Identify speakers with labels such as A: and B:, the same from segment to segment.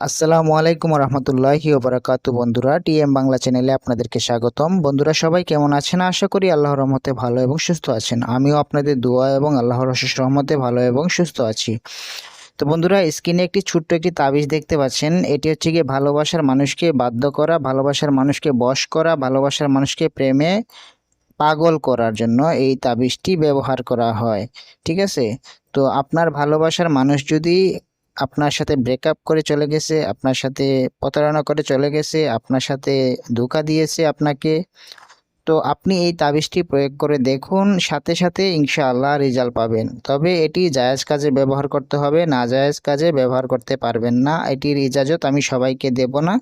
A: আসসালামু আলাইকুম রহমতুল্লাহি ওবরাকাতু। বন্ধুরা, টিএম বাংলা চ্যানেলে আপনাদেরকে স্বাগতম। বন্ধুরা, সবাই কেমন আছেন? আশা করি আল্লাহর রহমতে ভালো এবং সুস্থ আছেন। আমিও আপনাদের দোয়া এবং আল্লাহর অশেষ রহমতে ভালো এবং সুস্থ আছি। তো বন্ধুরা, স্ক্রিনে একটি ছোট্ট একটি তাবিজ দেখতে পাচ্ছেন। এটি হচ্ছে গিয়ে ভালোবাসার মানুষকে বাধ্য করা, ভালোবাসার মানুষকে বশ করা, ভালোবাসার মানুষকে প্রেমে পাগল করার জন্য এই তাবিজটি ব্যবহার করা হয়। ঠিক আছে? তো আপনার ভালোবাসার মানুষ যদি আপনার সাথে ব্রেকআপ করে চলে গেছে, আপনার সাথে প্রতারণা করে চলে গেছে, আপনার সাথে ধোঁকা দিয়েছে আপনাকে। তো আপনি এই তাবিজটি প্রয়োগ করে দেখুন, সাথে সাথে ইনশাআল্লাহ রেজাল্ট পাবেন। তবে এটি জায়েজ কাজে ব্যবহার করতে হবে, না জায়েজ কাজে ব্যবহার করতে পারবেন না। এটির ইজাজত আমি সবাইকে দেব না।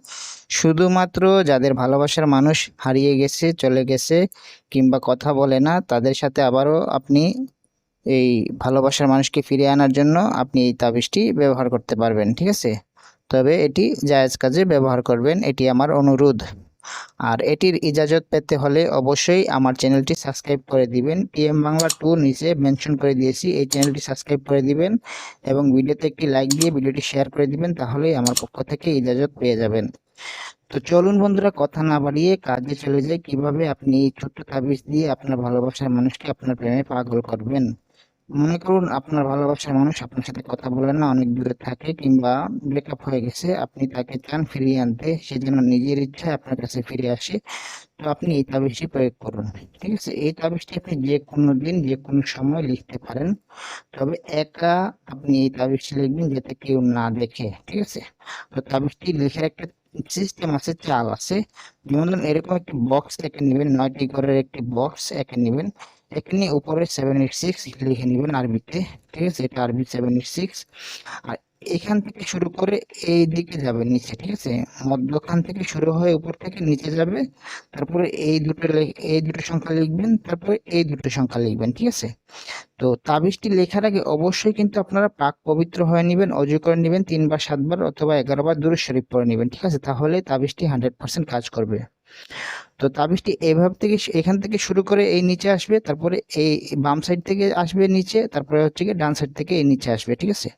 A: শুধুমাত্র যাদের ভালোবাসার মানুষ হারিয়ে গেছে, চলে গেছে কিংবা কথা বলে না, তাদের সাথে আবারও আপনি এই ভালোবাসার মানুষকে ফিরিয়ে আনার জন্য আপনি এই তাবিজটি ব্যবহার করতে পারবেন, ঠিক আছে? তবে এটি জায়েজ কাজে ব্যবহার করবেন, এটি আমার অনুরোধ। আর এটির ইজাজত পেতে হলে অবশ্যই আমার চ্যানেলটি সাবস্ক্রাইব করে দিবেন। পিএম বাংলা টু নিচে মেনশন করে দিয়েছি, এই চ্যানেলটি সাবস্ক্রাইব করে দিবেন এবং ভিডিওতে একটি লাইক দিয়ে ভিডিওটি শেয়ার করে দিবেন, তাহলেই আমার পক্ষ থেকে ইজাজত পেয়ে যাবেন। তো চলুন বন্ধুরা, কথা না বাড়িয়ে কাজে চলে যায় কীভাবে আপনি এই ছোট্ট তাবিজ দিয়ে আপনার ভালোবাসার মানুষকে আপনার প্রেমে পাগল করবেন? মনে করুন আপনার ভালোবাসার মানুষ আপনার সাথে কথা বলে না, অনেক দূরে থাকে কিংবা ব্রেকআপ হয়ে গেছে, আপনি তাকে চান ফিরিয়ে আনতে, সে যেন নিজের ইচ্ছায় আপনার কাছে ফিরে আসে। তো আপনি এই তাবিজটি প্রয়োগ করুন, ঠিক আছে? এই তাবিজটি আপনি যে কোনো দিন যে কোনো সময় লিখতে পারেন। তবে একা আপনি এই তাবিজটি লিখবেন যাতে কেউ না দেখে, ঠিক আছে? তো তাবিজটি লেখার একটা সিস্টেম আছে, চাল আছে। যেমন এরকম একটি বক্স একে নেবেন, নয়টি ঘরের একটি বক্স একে নেবেন। এখানে উপরে সেভেন এইট সিক্স লিখে নেবেন আরবিতে, ঠিক আছে? এটা আরবি সেভেন এইট সিক্স আর এখান থেকে শুরু করে এই দিকে যাবে নিচে, ঠিক আছে? মধ্যখান থেকে শুরু হয়ে উপর থেকে নিচে যাবে, তারপরে এই দুটো এই দুটো সংখ্যা লিখবেন, তারপরে এই দুটো সংখ্যা লিখবেন, ঠিক আছে? তো তাবিজটি লেখার আগে অবশ্যই কিন্তু আপনারা পাক পবিত্র হয়ে নেবেন, অজু করে নেবেন, তিনবার, সাতবার অথবা এগারো বার দূরে শরীফ পরে নেবেন, ঠিক আছে? তাহলে তাবিজটি হান্ড্রেড পার্সেন্ট কাজ করবে। তো তাবিজটি এভাবে থেকে এখান থেকে শুরু করে এই নিচে আসবে, তারপরে এই বাম সাইড থেকে আসবে নিচে, তারপরে হচ্ছে গিয়ে ডান সাইড থেকে এই নিচে আসবে, ঠিক আছে?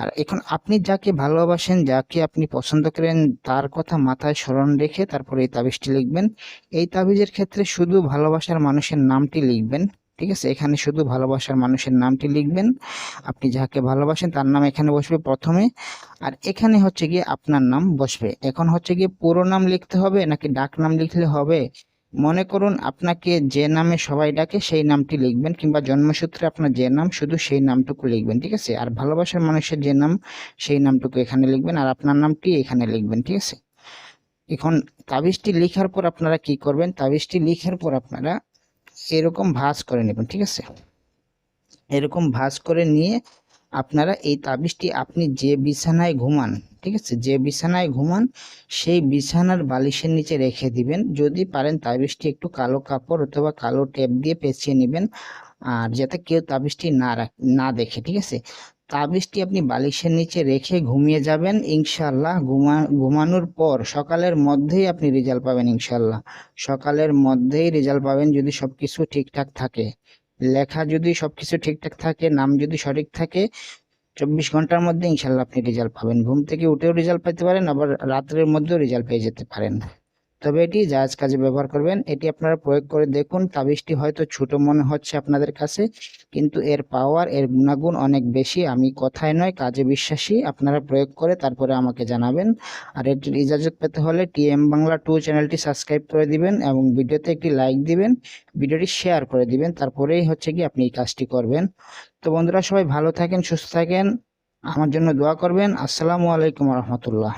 A: আর এখন আপনি যাকে ভালোবাসেন, যাকে আপনি পছন্দ করেন, তার কথা মাথায় স্মরণ রেখে তারপরে এই তাবিজটি লিখবেন। এই তাবিজের ক্ষেত্রে শুধু ভালোবাসার মানুষের নামটি লিখবেন। ঠিক আছে? এখানে শুধু ভালোবাসার মানুষের নামটি লিখবেন। আপনি যাকে ভালোবাসেন তার নাম এখানে বসবে প্রথমে। আর এখানে হচ্ছে গিয়ে আপনার নাম বসবে। এখন হচ্ছে গিয়ে পুরো নাম লিখতে হবে নাকি ডাক নাম লিখলে হবে? মনে করুন আপনাকে যে নামে সবাই ডাকে সেই নামটি লিখবেন কিংবা জন্মসূত্রে আপনার যে নাম শুধু সেই নামটুকু লিখবেন, ঠিক আছে? আর ভালোবাসার মানুষের যে নাম সেই নামটুকু এখানে লিখবেন আর আপনার নামটি এখানে লিখবেন, ঠিক আছে? এখন তাবিজটি লেখার পর আপনারা কি করবেন? তাবিজটি লেখার পর আপনারা এরকম ভাঁজ করে নেবেন, ঠিক আছে? এরকম ভাঁজ করে নিয়ে আপনারা এই তাবিজটি আপনি যে বিছানায় ঘুমান, ঠিক আছে? যে বিছানায় ঘুমান, সেই বিছানার বালিশের নিচে রেখে দিবেন। যদি পারেন তাবিজটি একটু কালো কাপড় অথবা কালো টেপ দিয়ে পেঁচিয়ে নেবেন, আর যাতে কেউ তাবিজটি না না দেখে, ঠিক আছে? তাবিজটি আপনি বালিশের নিচে রেখে ঘুমিয়ে যাবেন ইনশাল্লাহ ঘুমা, ঘুমানোর পর সকালের মধ্যেই আপনি রেজাল্ট পাবেন ইনশাল্লাহ সকালের মধ্যেই রেজাল্ট পাবেন যদি সব কিছু ঠিকঠাক থাকে। লেখা যদি সব কিছু ঠিকঠাক থাকে, নাম যদি সঠিক থাকে, চব্বিশ ঘণ্টার মধ্যে ইনশাল্লাহ আপনি রেজাল্ট পাবেন। ঘুম থেকে উঠেও রেজাল্ট পেতে পারেন, আবার রাত্রের মধ্যেও রেজাল্ট পেয়ে যেতে পারেন। তবে এটি জাহাজ কাজে ব্যবহার করবেন। এটি আপনারা প্রয়োগ করে দেখুন, তাবিজটি হয়তো ছোট মনে হচ্ছে আপনাদের কাছে, কিন্তু এর পাওয়ার এর গুণাগুণ অনেক বেশি। আমি কথায় নয়, কাজে বিশ্বাসী। আপনারা প্রয়োগ করে তারপরে আমাকে জানাবেন। আর এটির ইজাজত পেতে হলে টিএম বাংলা টু চ্যানেলটি সাবস্ক্রাইব করে দিবেন এবং ভিডিওতে একটি লাইক দিবেন, ভিডিওটি শেয়ার করে দিবেন, তারপরেই হচ্ছে কি আপনি এই কাজটি করবেন। তো বন্ধুরা, সবাই ভালো থাকেন, সুস্থ থাকেন। আমার জন্য দোয়া করবেন। আসসালামু আলাইকুম রহমতুল্লাহ।